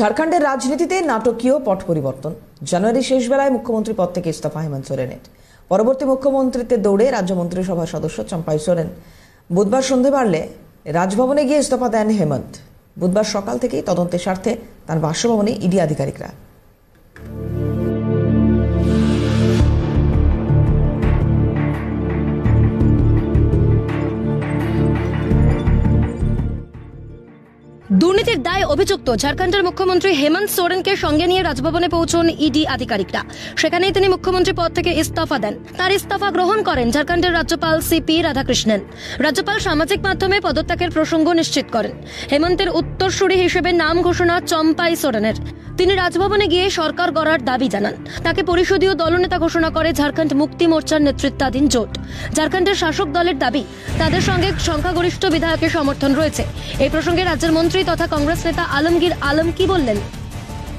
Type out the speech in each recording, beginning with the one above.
ঝাড়খণ্ডের রাজনীতিতে নাটকীয় পট পরিবর্তন। জানুয়ারি শেষ বেলায় মুখ্যমন্ত্রী পদ থেকে ইস্তফা হেমন্ত সোরেনের। পরবর্তী মুখ্যমন্ত্রীতে দৌড়ে রাজ্য মন্ত্রিসভার সদস্য চম্পাই সোরেন। বুধবার সন্ধে বাড়লে রাজভবনে গিয়ে ইস্তফা দেন হেমন্ত। বুধবার সকাল থেকেই তদন্তের স্বার্থে তার বাসভবনে ইডি আধিকারিকরা। দুর্নীতির দায় অভিযুক্ত ঝাড়খণ্ডের মুখ্যমন্ত্রী হেমন্ত সোরেনকে সঙ্গে নিয়ে রাজভবনে পৌঁছন ইডি আধিকারিকরা। সেখানেই তিনি মুখ্যমন্ত্রী পদ থেকে ইস্তফা দেন। তার ইস্তফা গ্রহণ করেন ঝাড়খণ্ডের রাজ্যপাল সিপি রাধাকৃষ্ণন। রাজ্যপাল সামাজিক মাধ্যমে পদত্যাগের প্রসঙ্গ নিশ্চিত করেন। হেমন্তের উত্তরসূরি হিসেবে নাম ঘোষণা চম্পাই সোরেনের। তিনি রাজভবনে গিয়ে সরকার গড়ার দাবি জানান। তাকে পরিষদীয় দলনেতা ঘোষণা করে ঝাড়খণ্ড মুক্তি মোর্চার নেতৃত্বাধীন জোট। ঝাড়খণ্ডের শাসক দলের দাবি, তাদের সঙ্গে সংখ্যাগরিষ্ঠ বিধায়কের সমর্থন রয়েছে। এই প্রসঙ্গে রাজ্যের মন্ত্রী তথা কংগ্রেস নেতা আলমগীর আলম কি বললেন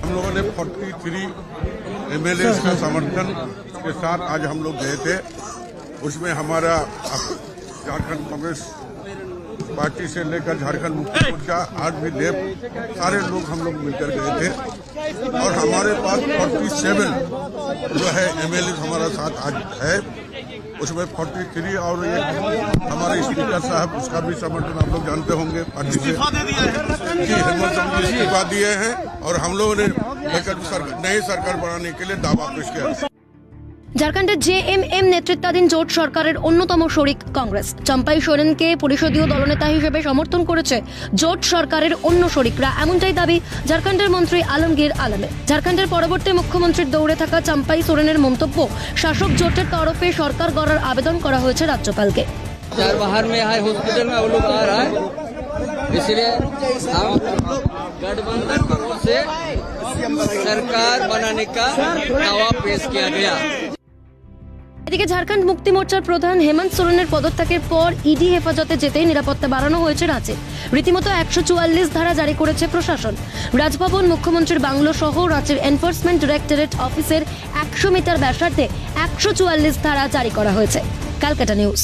हम लोगों ने 43 एमएलए का समर्थन के साथ आज हम लोग गए थे उसमें हमारा झारखंड कांग्रेस पार्टी से लेकर झारखंड मुक्ति मोर्चा आज भी लेप सारे लोग हम लोग मिलकर गए थे और हमारे पास 47 जो है एमएलए हमारा साथ आज है उसमें 43 और एक हमारे स्पीकर साहब उसका भी समर्थन आप लोग जानते होंगे पार्टी से। जी हेमंत सोरेन जी इस्तीफा दिए हैं और हम लोगों ने लेकर नई सरकार बनाने के लिए दावा पेश किया ঝাড়খণ্ডের জেএমএম নেতৃত্বাধীন জোট সরকারের অন্যতম শরিক কংগ্রেস চম্পাই সোরেনকে পরিষদীয় দলনেতা হিসেবে সমর্থন করেছে জোট সরকারের অন্য শরিকরা এমনটাই দাবি ঝাড়খণ্ডের মন্ত্রী আলমগীর আলমের ঝাড়খণ্ডের পরবর্তী মুখ্যমন্ত্রীর দৌড়ে থাকা চম্পাই সোরেনের মন্তব্য শাসক জোটের তরফে সরকার গড়ার আবেদন করা হয়েছে রাজ্যপালকে चार बाहर में है हॉस्पिटल में वो लोग आ रहा है इसलिए हम गठबंधन की ओर से सरकार बनाने का दावा पेश किया गया এদিকে ঝাড়খণ্ড মুক্তি মোর্চার প্রধান হেমন্ত সোরেনের পদত্যাগের পর ইডি হেফাজতে যেতেই নিরাপত্তা বাড়ানো হয়েছে রাজ্যে। রীতিমতো একশো চুয়াল্লিশ ধারা জারি করেছে প্রশাসন। রাজভবন মুখ্যমন্ত্রীর বাংলো সহ রাজ্যের এনফোর্সমেন্ট ডিরেক্টরেট অফিসের একশো মিটার ব্যাসার্থে একশো চুয়াল্লিশ ধারা জারি করা হয়েছে। Calcutta news.